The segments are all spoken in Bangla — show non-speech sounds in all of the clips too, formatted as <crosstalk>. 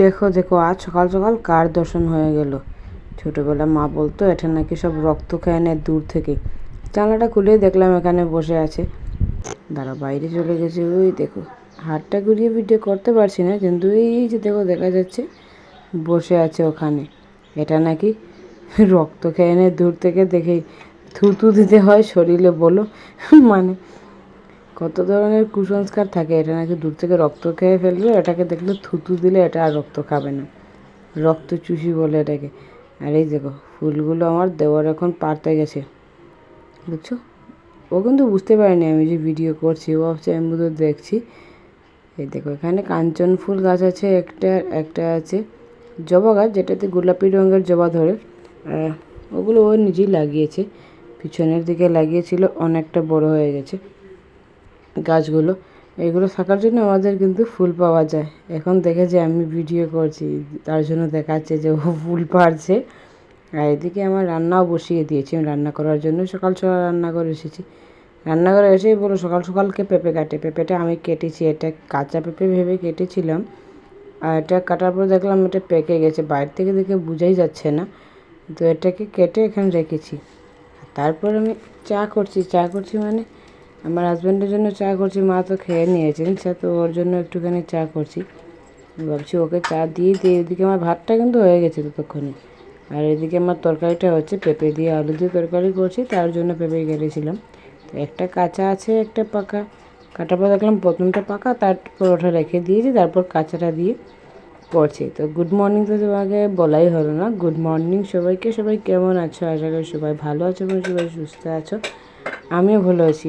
দেখো দেখো, আজ সকাল সকাল কার দর্শন হয়ে গেল? ছোটোবেলা মা বলতো এটা নাকি সব রক্ত খেয়ে নেয় দূর থেকে। জানলাটা খুলে দেখলাম এখানে বসে আছে। দাঁড়া বাইরে চলে গেছে। ওই দেখো, হাতটা ঘুরিয়ে ভিডিও করতে পারছি না, কিন্তু এই যে দেখো, দেখা যাচ্ছে বসে আছে ওখানে। এটা নাকি রক্ত খেয়ে নেয় দূর থেকে দেখেই থুতু দিতে হয় শরীরে বলো। মানে কত ধরনের কুসংস্কার থাকে, এটা নাকি দূর থেকে রক্ত খেয়ে ফেলবে? এটাকে দেখলে থুতু দিলে এটা আর রক্ত খাবে না। রক্ত চুষি বলে এটাকে। আর এই দেখো, ফুলগুলো আমার দেওয়ার এখন পারতে গেছে। বুঝছ? ও কিন্তু বুঝতে পারেনি আমি যে ভিডিও করছি, ও হচ্ছে আমি বুধ দেখছি। এই দেখো, এখানে কাঞ্চন ফুল গাছ আছে, একটা একটা আছে। জবা গাছ, যেটাতে গোলাপি রঙের জবা ধরে। ওগুলো ও নিজেই লাগিয়েছে। পিছনের দিকে লাগিয়েছিল, অনেকটা বড় হয়ে গেছে। গাছগুলো, এগুলো থাকার জন্য আমাদের কিন্তু ফুল পাওয়া যায়। এখন দেখে যে আমি ভিডিও করছি, তার জন্য দেখাচ্ছে যে ও ফুল পাড়ছে আর এদিকে আমার রান্নাও বসিয়ে দিয়েছি, আমি রান্না করার জন্য সকাল সকাল রান্না করে এসেছি। রান্না করে এসেই বলো, সকাল সকালকে পেঁপে কাটে? পেঁপেটা আমি কেটেছি, এটা কাঁচা পেঁপে ভেবে কেটেছিলাম। আর এটা কাটার পর দেখলাম এটা পেকে গেছে, বাইরে থেকে দেখে বোঝাই যাচ্ছে না। তো এটাকে কেটে এখানে রেখেছি। তারপর আমি চা করছি চা করছি মানে আমার হাজব্যান্ডের জন্য চা করছি, মা তো খেয়ে নিয়েছেন, সে তো ওর জন্য একটুখানি চা করছি। ভাবছি ওকে চা দিয়ে দিয়ে এদিকে আমার ভাতটা কিন্তু হয়ে গেছে ততক্ষণে। আর এদিকে আমার তরকারিটা হচ্ছে পেঁপে দিয়ে আলু দিয়ে তরকারি করছি, তার জন্য পেঁপে গেলেছিলাম তো একটা কাঁচা আছে, একটা পাকা। কাটার পর দেখলাম, প্রথমটা পাকা তারপর পরোটা রেখে দিয়েছি, তারপর কাঁচাটা দিয়ে করছি। তো গুড মর্নিং তো তোমাকে বলাই হলো না। গুড মর্নিং সবাইকে, সবাই কেমন আছো? আশা করি সবাই ভালো আছো এবং সবাই সুস্থ আছো। আমিও ভালো আছি।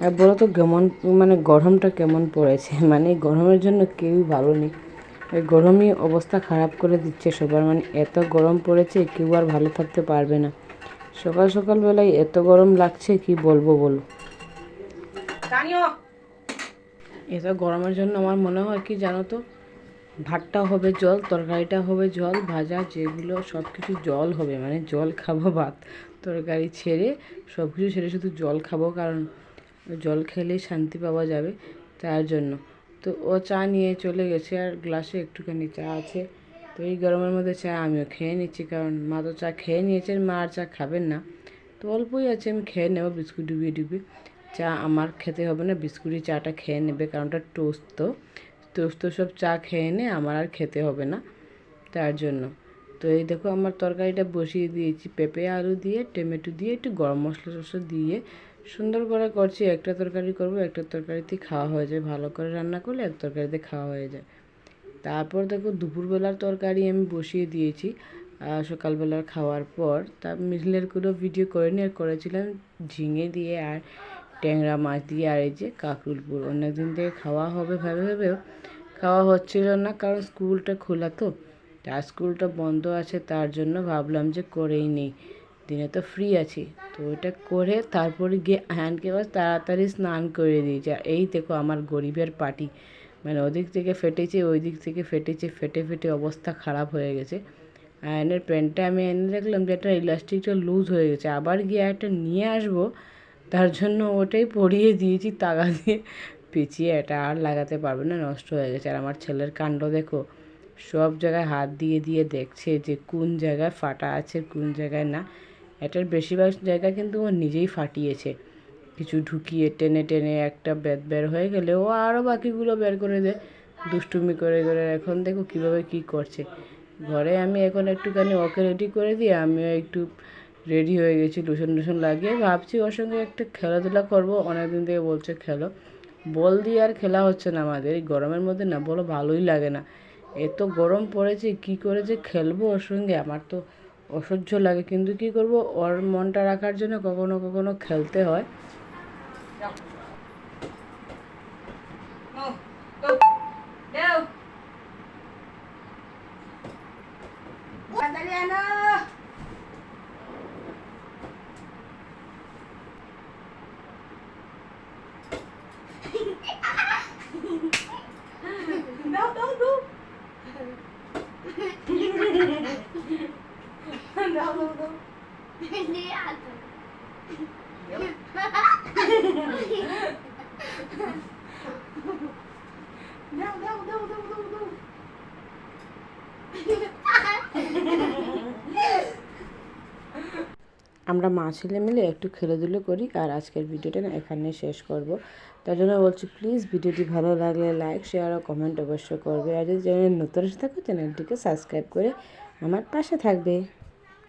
আর বলো তো কেমন মানে গরমটা কেমন পড়েছে? <laughs> মানে গরমের জন্য কেউই ভালো নেই। এই গরমই অবস্থা খারাপ করে দিচ্ছে সবার। মানে এত গরম পড়েছে কেউ আর ভালো থাকতে পারবে না। সকাল সকালবেলায় এত গরম লাগছে কি বলব বলো? এত গরমের জন্য আমার মনে হয় কি জানো তো? ভাতটা হবে জল তরকারিটা হবে জল ভাজা যেগুলো সব কিছু জল হবে। মানে জল খাব ভাত তরকারি ছেড়ে সব কিছু ছেড়ে শুধু জল খাব। কারণ জল খেলেই শান্তি পাওয়া যাবে তার জন্য। তো ও চা নিয়ে চলে গেছে আর গ্লাসে একটুখানি চা আছে। তো এই গরমের মধ্যে চা আমিও খেয়ে নিচ্ছি কারণ মা তো চা খেয়ে নিয়েছেন, মা আর চা খাবেন না। তো অল্পই আছে, আমি খেয়ে নেব, বিস্কুট ডুবিয়ে ডুবিয়ে। চা আমার খেতে হবে না, বিস্কুটই চাটা খেয়ে নেবে কারণ ওটা টোস্ত টোস্ত সব চা খেয়ে নে আমার আর খেতে হবে না তার জন্য। তো এই দেখো, আমার তরকারিটা বসিয়ে দিয়েছি, পেঁপে, আলু দিয়ে, টমেটো দিয়ে, একটু গরম মশলা টসলা দিয়ে। সুন্দর করে করছি, একটা তরকারি করব, একটা তরকারিতে খাওয়া হয়ে যায়। ভালো করে রান্না করলে এক তরকারিতে খাওয়া হয়ে যায়। তারপর দেখো দুপুরবেলার তরকারি আমি বসিয়ে দিয়েছি। সকালবেলার খাওয়ার পর তার মিডলের কোনো ভিডিও করে নিয়ে করেছিলাম ঝিঙে দিয়ে আর ট্যাংরা মাছ দিয়ে আর এই যে কাকরুলপুর অনেকদিন থেকে খাওয়া হবে ভেবে ভেবেও খাওয়া হচ্ছিল না, কারণ স্কুলটা খোলা তো। তা স্কুলটা বন্ধ আছে, তার জন্য ভাবলাম যে করেই নেই। দিনে তো ফ্রি আছি। তো ওটা করে তারপরে গিয়ে হ্যান্ডকে বাস তাড়াতাড়ি স্নান করে দিয়েছি আর এই দেখো আমার গরিবের পার্টি। মানে ওদিক থেকে ফেটেছে ওই দিক থেকে ফেটেছে, ফেটে ফেটে অবস্থা খারাপ হয়ে গেছে। আয়নের প্যান্টটা আমি এনে দেখলাম যে একটা ইলাস্টিকটা লুজ হয়ে গেছে। আবার গিয়ে একটা নিয়ে আসব, তার জন্য ওটাই পরিয়ে দিয়েছি, তাগা দিয়ে পেঁচিয়ে এটা আর লাগাতে পারবে না, নষ্ট হয়ে গেছে। আর আমার ছেলের কাণ্ড দেখো, সব জায়গায় হাত দিয়ে দিয়ে দেখছে যে কোন জায়গায় ফাটা আছে, কোন জায়গায় না। এটার বেশিরভাগ জায়গা কিন্তু ও নিজেই ফাটিয়েছে। কিছু ঢুকিয়ে টেনে টেনে একটা ব্যাত বের হয়ে গেলে ও আরও বাকিগুলো বের করে দেয়। দুষ্টুমি করে করে এখন দেখো কীভাবে কি করছে। ঘরে আমি এখন একটুখানি ওকে রেডি করে দিয়ে আমিও একটু রেডি হয়ে গেছি লুসন টুসন লাগিয়ে। ভাবছি ওর সঙ্গে একটু খেলাধুলা করব। অনেকদিন থেকে বলছে খেলো। বল দিয়ে আর খেলা হচ্ছে না আমাদের। এই গরমের মধ্যে না বলো ভালোই লাগে না। এত গরম পড়েছে, কি করে যে খেলব ওর সঙ্গে? আমার তো অসহ্য লাগে। কিন্তু কি করব? ওর মনটা রাখার জন্য কখনো কখনো খেলতে হয়। আনো Não, não, não, não, não, não. আমরা মা ছেলে মিলে একটু খেলাধুলো করি আর আজকের ভিডিওটা না এখানে শেষ করব তার জন্য বলছি প্লিজ ভিডিওটি ভালো লাগলে লাইক শেয়ার ও কমেন্ট অবশ্যই করবে আর যদি চ্যানেল নতুন থাকো চ্যানেলটিকে সাবস্ক্রাইব করে আমার পাশে থাকবে